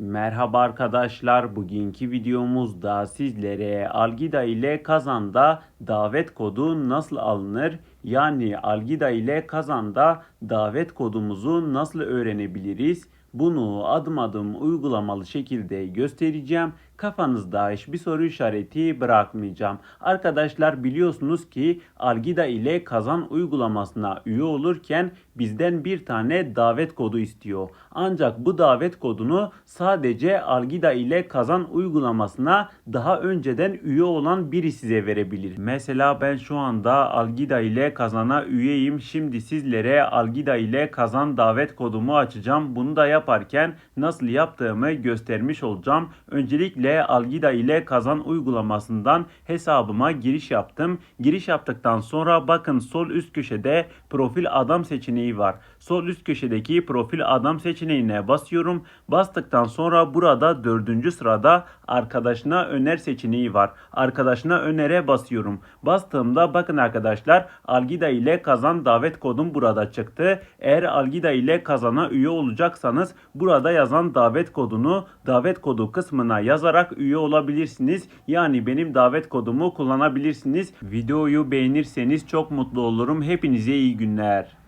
Merhaba arkadaşlar. Bugünkü videomuzda sizlere Algida ile Kazan'da davet kodu nasıl alınır? Yani Algida ile Kazan'da davet kodumuzu nasıl öğrenebiliriz? Bunu adım adım uygulamalı şekilde göstereceğim. Kafanızda hiçbir soru işareti bırakmayacağım. Arkadaşlar biliyorsunuz ki Algida ile Kazan uygulamasına üye olurken bizden bir tane davet kodu istiyor. Ancak bu davet kodunu sadece Algida ile Kazan uygulamasına daha önceden üye olan biri size verebilir. Mesela ben şu anda Algida ile Kazan'a üyeyim. Şimdi sizlere Algida ile Kazan davet kodumu açacağım. Bunu da yaparken nasıl yaptığımı göstermiş olacağım. Öncelikle Algida ile Kazan uygulamasından hesabıma giriş yaptım. Giriş yaptıktan sonra bakın sol üst köşede profil adam seçeneği var. Sol üst köşedeki profil adam seçeneğine basıyorum. Bastıktan sonra burada dördüncü sırada arkadaşına öner seçeneği var. Arkadaşına önere basıyorum. Bastığımda bakın arkadaşlar Algida ile Kazan davet kodum burada çıktı. Eğer Algida ile Kazan'a üye olacaksanız burada yazan davet kodunu davet kodu kısmına yazarak üye olabilirsiniz. Yani benim davet kodumu kullanabilirsiniz. Videoyu beğenirseniz çok mutlu olurum. Hepinize iyi günler.